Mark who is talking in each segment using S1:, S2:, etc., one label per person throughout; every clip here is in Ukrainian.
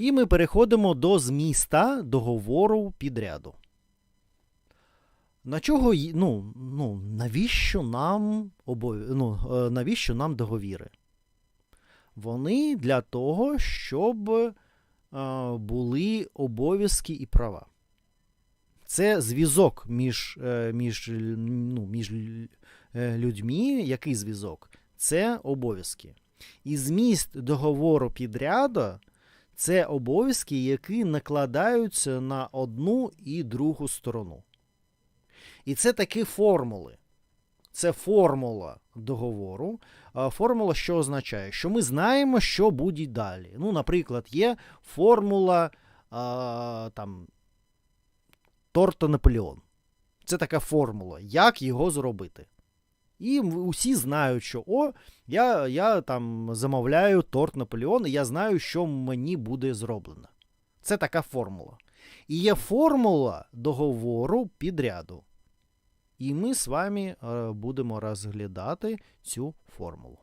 S1: І ми переходимо до зміста договору підряду. На чого, ну, ну, навіщо нам обов... ну, е, навіщо нам договіри? Вони для того, щоб е, були обов'язки і права. Це зв'язок між, е, між, ну, між е, людьми. Який зв'язок? Це обов'язки. І зміст договору підряду це обов'язки, які накладаються на одну і другу сторону. І це такі формули. Це формула договору. Формула, що означає, що ми знаємо, що буде далі. Ну, наприклад, є формула а, там, торта Наполеон. Це така формула, як його зробити. І усі знають, що о, я, я там замовляю торт Наполеон, і я знаю, що мені буде зроблено. Це така формула. І є формула договору підряду. І ми з вами е, будемо розглядати цю формулу.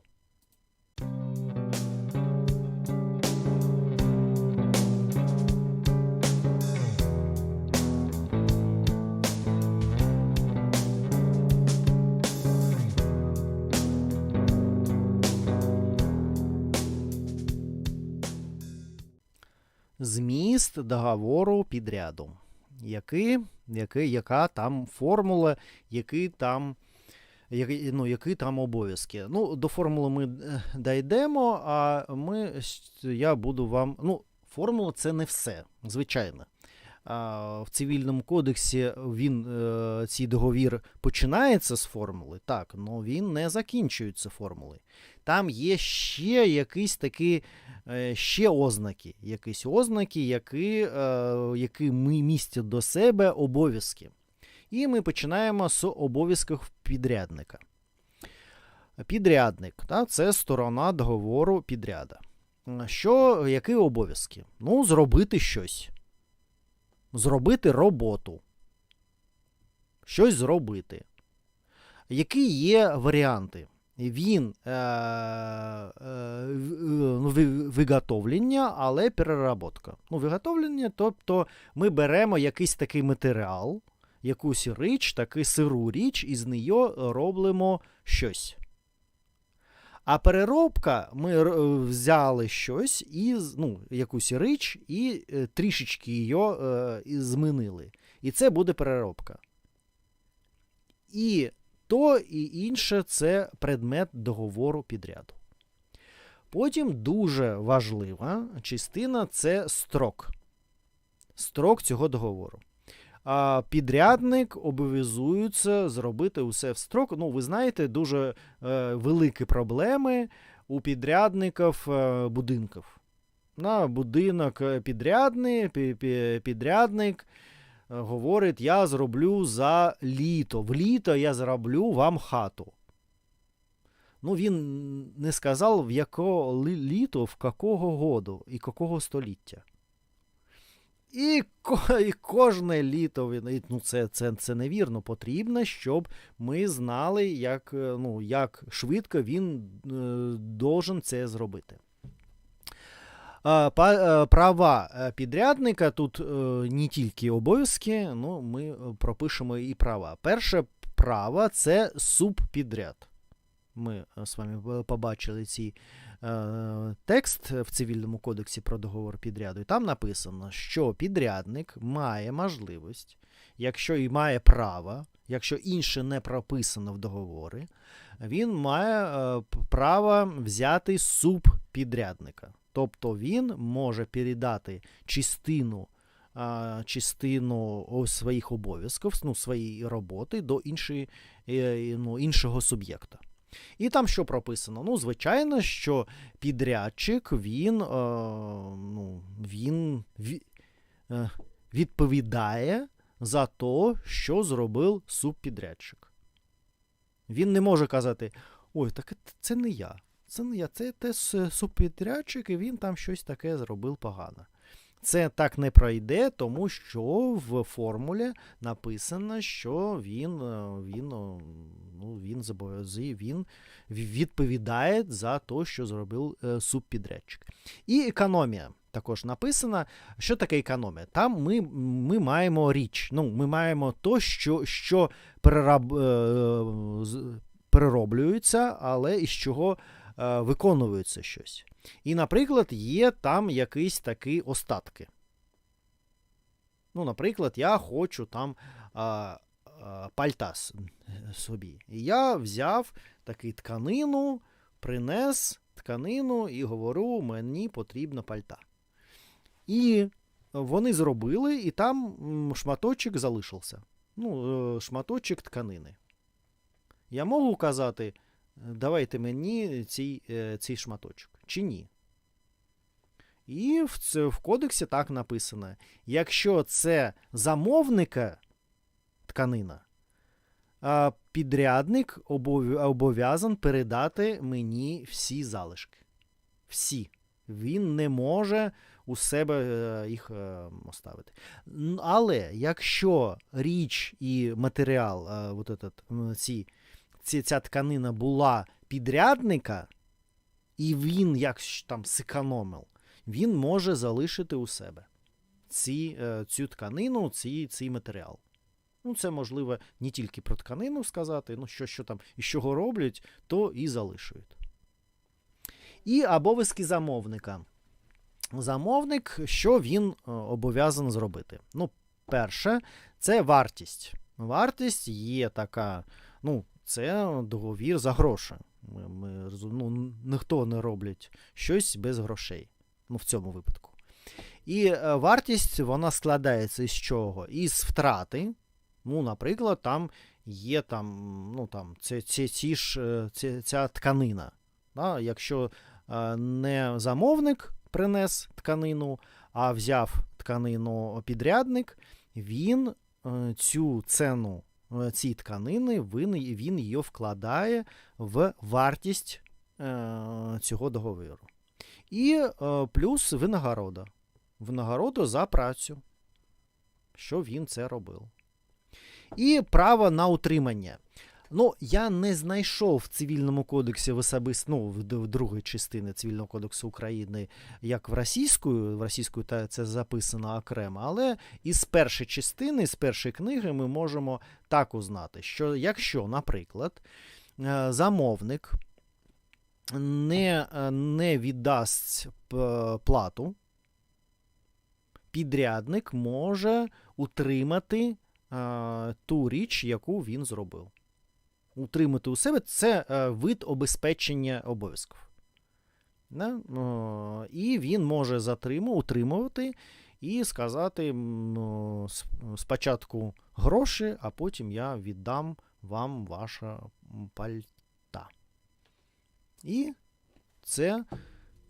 S1: Зміст договору підряду. Який, який, яка там формула, які там, які, ну, які там обов'язки. Ну, до формули ми е, дійдемо, а ми, я буду вам. Ну, формула це не все, звичайно. В цивільному кодексі він, е, цей договір починається з формули, так, але він не закінчується формулою. Там є ще якісь такі е, ще ознаки, якісь ознаки, які, е, які ми містять до себе обов'язки. І ми починаємо з обов'язків підрядника. Підрядник та, це сторона договору підряда. Що, які обов'язки? Ну, зробити щось. Зробити роботу. Щось зробити. Які є варіанти? Він е, е, ну, виготовлення, але переработка. Ну, виготовлення, тобто ми беремо якийсь такий матеріал, якусь річ, таку сиру річ, і з неї робимо щось. А переробка ми взяли щось із, ну, якусь річ і е, трішечки її е, змінили. І це буде переробка. І то і інше це предмет договору підряду. Потім дуже важлива частина це строк. Строк цього договору. А підрядник обов'язується зробити усе в строк. Ну, ви знаєте, дуже е, великі проблеми у підрядників е, будинків. На будинок е, підрядний, пі- пі- підрядник говорить: я зроблю за літо. В літо я зроблю вам хату. Ну, він не сказав, в якого літо, в якого году і якого століття. І, і кожне літо ну, це, це, це невірно. Потрібно, щоб ми знали, як, е, ну, як швидко він е, должен це зробити. Е, Права е, підрядника тут е, не тільки обов'язки, ну, ми пропишемо і права. Перше право це субпідряд. Ми з вами побачили цей е, текст в цивільному кодексі про договор підряду, і там написано, що підрядник має можливість, якщо і має право, якщо інше не прописано в договорі, він має е, право взяти субпідрядника. Тобто він може передати частину, частину своїх обов'язків, ну, своєї роботи до іншої, е, ну, іншого суб'єкта. І там що прописано? Ну, звичайно, що підрядчик він, е, ну, він ві- е, відповідає за те, що зробив субпідрядчик. Він не може казати: ой, так це не я. Це не я, це те субпідрядчик, і він там щось таке зробив погано. Це так не пройде, тому що в формулі написано, що він е, він, е, ну, він він відповідає за те, що зробив е, субпідрядчик. І економія також написана. Що таке економія? Там ми ми маємо річ, ну, ми маємо то, що що перераб, перероблюється, але із чого виконується щось. І, наприклад, є там якісь такі остатки. Ну, Наприклад, я хочу там а, а, пальта собі. І я взяв таку тканину, принес тканину і говорю, мені потрібна пальта. І вони зробили, і там шматочок залишився. Ну, е, шматочок тканини. Я можу казати, давайте мені цей, е, цей шматочок чи ні. І в це, в кодексі так написано: якщо це замовника тканина, підрядник обов'язан передати мені всі залишки. Всі. Він не може у себе е, їх е, оставити. Але якщо річ і матеріал, от этот, ці, ці, ця тканина була підрядника, і він як там секономив, він може залишити у себе ці, е, цю тканину, ці, цей матеріал. Ну, Це можливо не тільки про тканину сказати, ну що що там із чого роблять, то і залишують. І обов'язки замовника. Замовник, що він е, обов'язаний зробити? Ну, перше, це вартість. Вартість є така, ну, це договір за гроші. Ми, ми, ну, Ніхто не роблять щось без грошей. Ну, в цьому випадку. І е, вартість вона складається із чого? Із втрати. Ну, Наприклад, там є там, ну, там, це, це, ці ж, е, це, ця тканина. Да? Якщо е, не замовник принес тканину, а взяв тканину підрядник, він цю ціну Е, тканини, він, він її вкладає в вартість е, цього договору. І е, плюс винагорода. Винагорода за працю, що він це робив. І право на утримання. Ну, я не знайшов в цивільному кодексі в особисто, ну, в другій частині цивільного кодексу України, як в російською, в російською це записано окремо, але із першої частини, з першої книги, ми можемо так узнати, що якщо, наприклад, е, замовник не, не віддасть плату, підрядник може утримати е, ту річ, яку він зробив утримати у себе, це е, вид обезпечення обов'язків. І він може затримувати, утримувати і сказати спочатку гроші, а потім я віддам вам ваша пальта. І це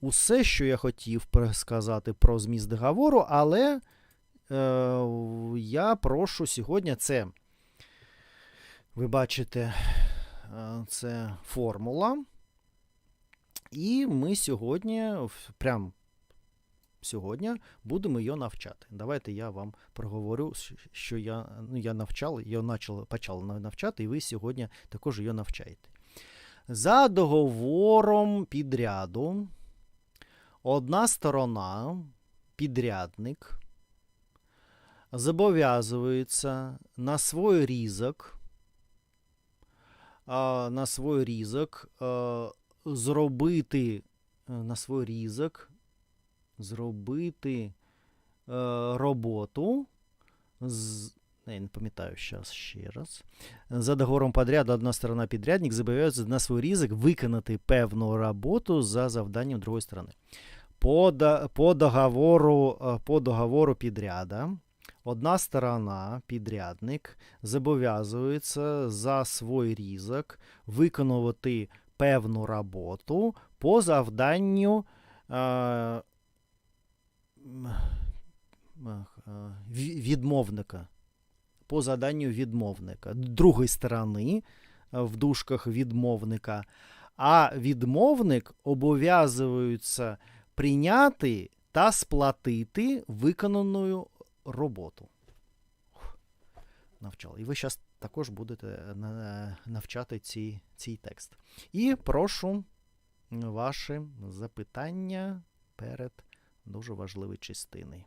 S1: усе, що я хотів сказати про зміст договору, але е, я прошу сьогодні це ви бачите, це формула. І ми сьогодні, прям сьогодні, будемо її навчати. Давайте я вам проговорю, що я ну, я навчав, я почав, почав навчати, і ви сьогодні також її навчаєте. За договором підряду, одна сторона, підрядник, зобов'язується на свій різок на свій різок, зробити на свій різок, зробити роботу з. Я не пам'ятаю зараз ще раз. За договором подряду одна сторона підрядник зобов'язується на свій різок виконати певну роботу за завданням другої сторони. По по, договору по договору підряда Одна сторона, підрядник, зобов'язується за свій різок виконувати певну роботу по завданню е, відмовника. По заданню відмовника. Другої сторони, в дужках відмовника. А відмовник обов'язується прийняти та сплатити виконану роботу. Навчали. І ви зараз також будете навчати ці, цей текст. І прошу ваші запитання перед дуже важливою частиною.